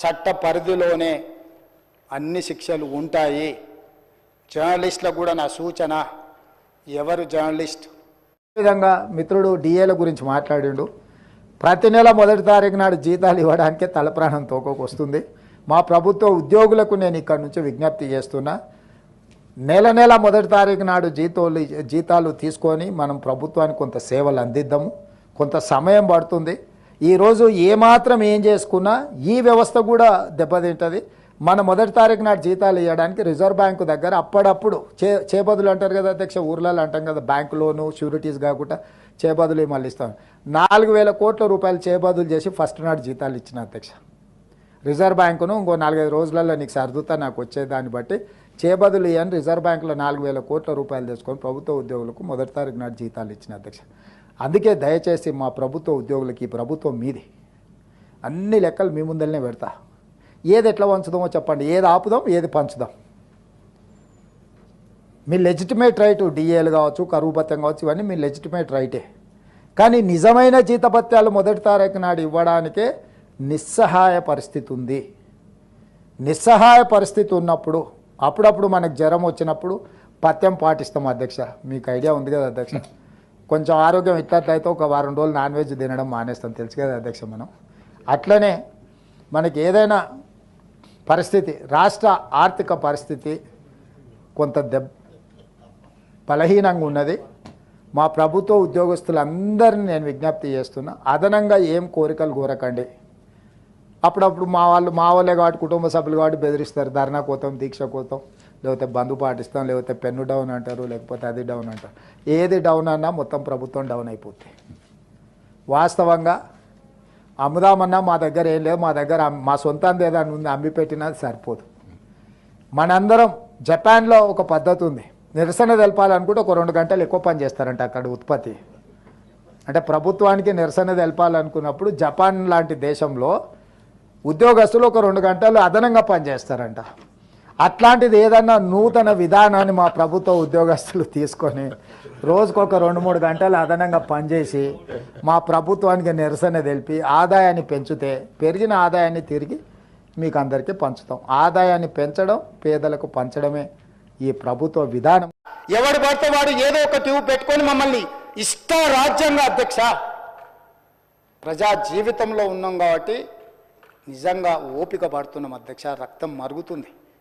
చట్ట పరిధిలోనే అన్ని శిక్షలు ఉంటాయి. జర్నలిస్టులకు కూడా నా సూచన ఎవరు జర్నలిస్ట్? విధంగా మిత్రుడు డిఏల గురించి మాట్లాడిండు. ప్రతి నెల మొదటి తారీఖు నాడు జీతాలు ఇవ్వడానికే తలప్రాణం తోకకు వస్తుంది. మా ప్రభుత్వ ఉద్యోగులకు నేను ఇక్కడ నుంచి విజ్ఞప్తి చేస్తున్నా. నెల నెల మొదటి తారీఖు నాడు జీతాలు జీతాలు తీసుకొని మనం ప్రభుత్వానికి కొంత సేవలు అందిద్దాము. కొంత సమయం పడుతుంది. ఈరోజు ఏమాత్రం ఏం చేసుకున్నా ఈ వ్యవస్థ కూడా దెబ్బతింటుంది. మన మొదటి తారీఖు నాటి జీతాలు ఇవ్వడానికి రిజర్వ్ బ్యాంకు దగ్గర అప్పుడప్పుడు చే చేబదులు అంటారు కదా అధ్యక్ష ఊర్లలో అంటాం కదా బ్యాంకు లోను షూరిటీస్ కాకుండా చేబదులు మళ్ళీ ఇస్తాం. నాలుగు వేల కోట్ల రూపాయలు చేబదులు చేసి ఫస్ట్ నాడు జీతాలు ఇచ్చిన అధ్యక్ష. రిజర్వ్ బ్యాంకును ఇంకో నాలుగైదు రోజులలో నీకు సర్దుతా నాకు వచ్చే దాన్ని బట్టి చేబదులు ఇవ్వని రిజర్వ్ బ్యాంకులో నాలుగు వేల కోట్ల రూపాయలు తెచ్చుకొని ప్రభుత్వ ఉద్యోగులకు మొదటి తారీఖు నాడు జీతాలు ఇచ్చిన అధ్యక్ష. అందుకే దయచేసి మా ప్రభుత్వ ఉద్యోగులకి ప్రభుత్వం మీది. అన్ని లెక్కలు మీ ముందరనే పెడతా. ఏది ఎట్లా పంచుదామో చెప్పండి. ఏది ఆపుదాం ఏది పంచుదాం. మీ లెజిటిమేట్ రైట్ డిఏలు కావచ్చు కరువు భత్యం కావచ్చు ఇవన్నీ మీ లెజిటిమేట్ రైటే కానీ నిజమైన జీతభత్యాలు మొదటి తారీఖు నాడు ఇవ్వడానికే నిస్సహాయ పరిస్థితి ఉంది. నిస్సహాయ పరిస్థితి ఉన్నప్పుడు అప్పుడప్పుడు మనకు జ్వరం వచ్చినప్పుడు పథ్యం పాటిస్తాం అధ్యక్ష. మీకు ఐడియా ఉంది కదా అధ్యక్ష. కొంచెం ఆరోగ్యం ఇట్లట్లయితే ఒక వారం రోజులు నాన్ వెజ్ తినడం మానేస్తాం. తెలుసు కదా అధ్యక్ష మనం. అట్లనే మనకి ఏదైనా పరిస్థితి రాష్ట్ర ఆర్థిక పరిస్థితి కొంత దెబ్ బలహీనంగా ఉన్నది. మా ప్రభుత్వ ఉద్యోగస్తులందరినీ నేను విజ్ఞప్తి చేస్తున్నా అదనంగా ఏం కోరికలు కోరకండి. అప్పుడప్పుడు మా వాళ్ళు మా వాళ్ళే కాబట్టి కుటుంబ సభ్యులు కాబట్టి బెదిరిస్తారు ధర్నా కోతాం దీక్ష కోతాం. లేకపోతే బంధు పాటిస్తాం లేకపోతే పెన్ను డౌన్ అంటారు లేకపోతే అది డౌన్ అంటారు. ఏది డౌన్ అన్నా మొత్తం ప్రభుత్వం డౌన్ అయిపోతుంది వాస్తవంగా అమ్ముదామన్నా మా దగ్గర ఏం లేదు మా దగ్గర మా సొంతంది ఏదైనా ఉంది అమ్మి పెట్టినా సరిపోదు. మనందరం జపాన్లో ఒక పద్ధతి ఉంది. నిరసన తెలపాలనుకుంటే ఒక రెండు గంటలు ఎక్కువ పని చేస్తారంట అక్కడ ఉత్పత్తి. అంటే ప్రభుత్వానికి నిరసన తెలపాలనుకున్నప్పుడు జపాన్ లాంటి దేశంలో ఉద్యోగస్తులు ఒక రెండు గంటలు అదనంగా పనిచేస్తారంట అట్లాంటిది ఏదన్నా నూతన విధానాన్ని మా ప్రభుత్వ ఉద్యోగస్తులు తీసుకొని రోజుకొక రెండు మూడు గంటలు అదనంగా పనిచేసి మా ప్రభుత్వానికి నిరసన తెలిపి ఆదాయాన్ని పెంచితే పెరిగిన ఆదాయాన్ని తిరిగి మీకు అందరికీ పంచుతాం. ఆదాయాన్ని పెంచడం పేదలకు పంచడమే ఈ ప్రభుత్వ విధానం. ఎవడు పడితే వాడు ఏదో ఒక ట్యూబ్ పెట్టుకొని మమ్మల్ని ఇష్ట రాజ్యాంగ అధ్యక్ష. ప్రజా జీవితంలో ఉన్నాం కాబట్టి నిజంగా ఓపిక పడుతున్నాం అధ్యక్ష. రక్తం మరుగుతుంది.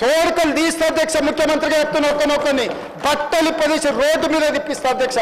తోడుకలు తీస్తే అధ్యక్ష ముఖ్యమంత్రిగా చెప్తున్న ఒక్కనొక్కని బట్టలు ప్రదేశం రోడ్డు మీద తిప్పిస్తా అధ్యక్ష.